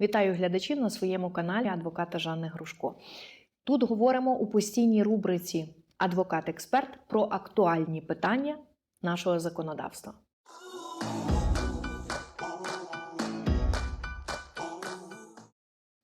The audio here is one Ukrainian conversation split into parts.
Вітаю глядачів на своєму каналі адвоката Жанни Грушко. Тут говоримо у постійній рубриці Адвокат-експерт про актуальні питання нашого законодавства.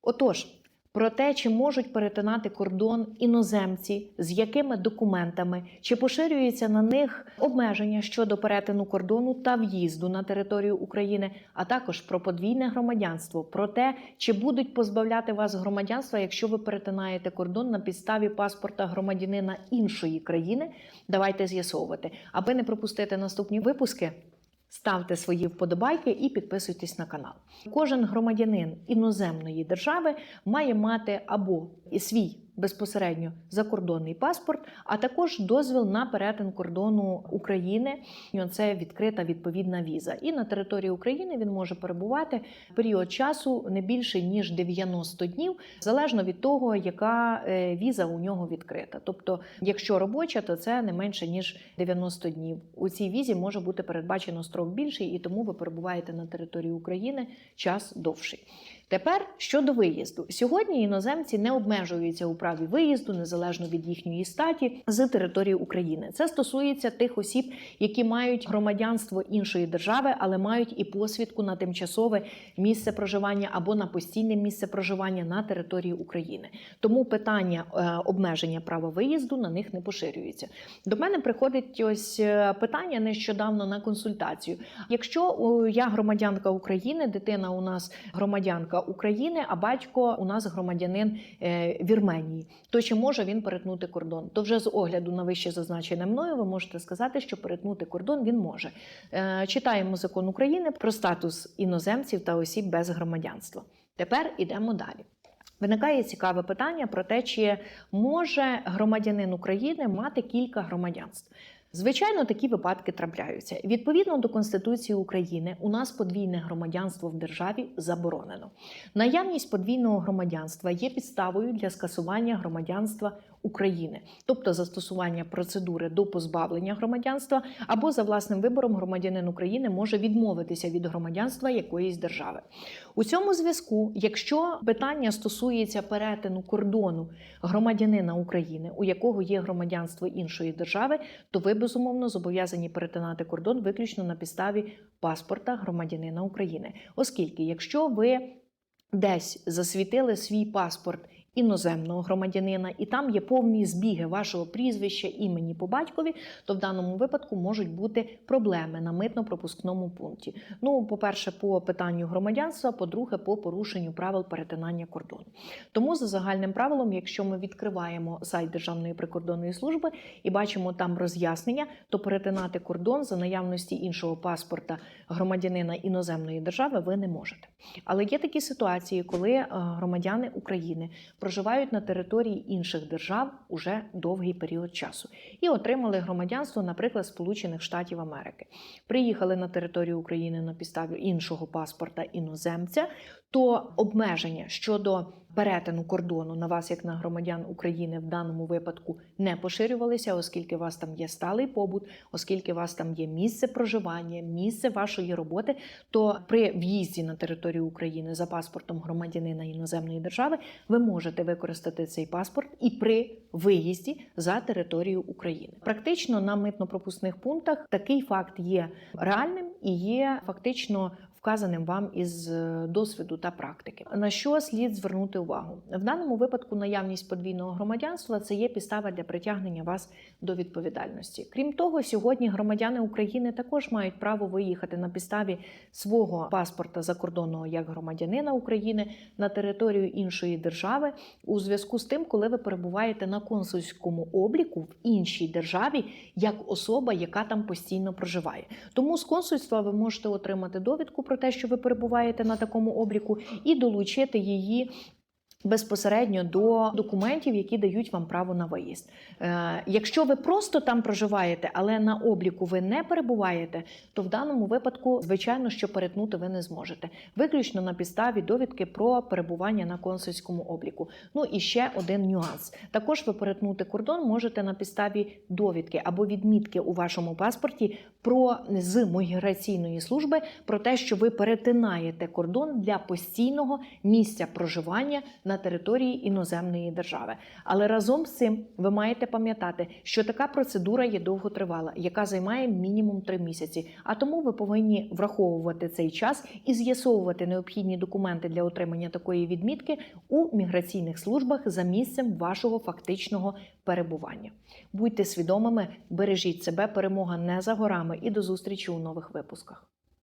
Отож, про те, чи можуть перетинати кордон іноземці, з якими документами, чи поширюються на них обмеження щодо перетину кордону та в'їзду на територію України, а також про подвійне громадянство, про те, чи будуть позбавляти вас громадянства, якщо ви перетинаєте кордон на підставі паспорта громадянина іншої країни. Давайте з'ясовувати, аби не пропустити наступні випуски. Ставте свої вподобайки і підписуйтесь на канал. Кожен громадянин іноземної держави має мати або свій безпосередньо закордонний паспорт, а також дозвіл на перетин кордону України. Це відкрита відповідна віза. І на території України він може перебувати період часу не більше ніж 90 днів, залежно від того, яка е, віза у нього відкрита. Тобто, якщо робоча, то це не менше ніж 90 днів. У цій візі може бути передбачено строк більший, і тому ви перебуваєте на території України час довший. Тепер щодо виїзду, сьогодні іноземці не обмежуються у праві виїзду незалежно від їхньої статі з території України. Це стосується тих осіб, які мають громадянство іншої держави, але мають і посвідку на тимчасове місце проживання або на постійне місце проживання на території України. Тому питання е, обмеження права виїзду на них не поширюється. До мене приходить ось е, питання нещодавно на консультацію. Якщо я громадянка України, дитина у нас громадянка України, а батько у нас громадянин е, Вірменії, то чи може він перетнути кордон? То вже з огляду на вище зазначене мною, ви можете сказати, що перетнути кордон він може. Е, Читаємо закон України про статус іноземців та осіб без громадянства. Тепер ідемо далі. Виникає цікаве питання про те, чи може громадянин України мати кілька громадянств. Звичайно, такі випадки трапляються. Відповідно до Конституції України, у нас подвійне громадянство в державі заборонено. Наявність подвійного громадянства є підставою для скасування громадянства України, тобто застосування процедури до позбавлення громадянства або за власним вибором громадянин України може відмовитися від громадянства якоїсь держави. У цьому зв'язку, якщо питання стосується перетину кордону громадянина України, у якого є громадянство іншої держави, то ви безумовно зобов'язані перетинати кордон виключно на підставі паспорта громадянина України, оскільки якщо ви десь засвітили свій паспорт іноземного громадянина, і там є повні збіги вашого прізвища, імені по батькові, то в даному випадку можуть бути проблеми на митно-пропускному пункті. Ну, по-перше, по питанню громадянства, по-друге, по порушенню правил перетинання кордону. Тому за загальним правилом, якщо ми відкриваємо сайт Державної прикордонної служби і бачимо там роз'яснення, то перетинати кордон за наявності іншого паспорта громадянина іноземної держави ви не можете. Але є такі ситуації, коли е, громадяни України проживають на території інших держав уже довгий період часу і отримали громадянство, наприклад, Сполучених Штатів Америки. Приїхали на територію України на підставі іншого паспорта іноземця, то обмеження щодо перетину кордону на вас, як на громадян України, в даному випадку не поширювалися, оскільки у вас там є сталий побут, оскільки у вас там є місце проживання, місце вашої роботи, то при в'їзді на територію України за паспортом громадянина іноземної держави ви можете використати цей паспорт і при виїзді за територію України. Практично на митно-пропускних пунктах такий факт є реальним і є фактично вказаним вам із е, досвіду та практики. На що слід звернути увагу? В даному випадку наявність подвійного громадянства це є підстава для притягнення вас до відповідальності. Крім того, сьогодні громадяни України також мають право виїхати на підставі свого паспорта закордонного як громадянина України на територію іншої держави у зв'язку з тим, коли ви перебуваєте на консульському обліку в іншій державі як особа, яка там постійно проживає. Тому з консульства ви можете отримати довідку про те, що ви перебуваєте на такому обліку, і долучити її безпосередньо до документів, які дають вам право на виїзд. Е, якщо ви просто там проживаєте, але на обліку ви не перебуваєте, то в даному випадку, звичайно, що перетнути ви не зможете. Виключно на підставі довідки про перебування на консульському обліку. Ну і ще один нюанс. Також ви перетнути кордон можете на підставі довідки або відмітки у вашому паспорті про з міграційної служби про те, що ви перетинаєте кордон для постійного місця проживання на території іноземної держави. Але разом з цим ви маєте пам'ятати, що така процедура є довготривала, яка займає мінімум три місяці. А тому ви повинні враховувати цей час і з'ясовувати необхідні документи для отримання такої відмітки у міграційних службах за місцем вашого фактичного перебування. Будьте свідомими, бережіть себе, перемога не за горами і до зустрічі у нових випусках.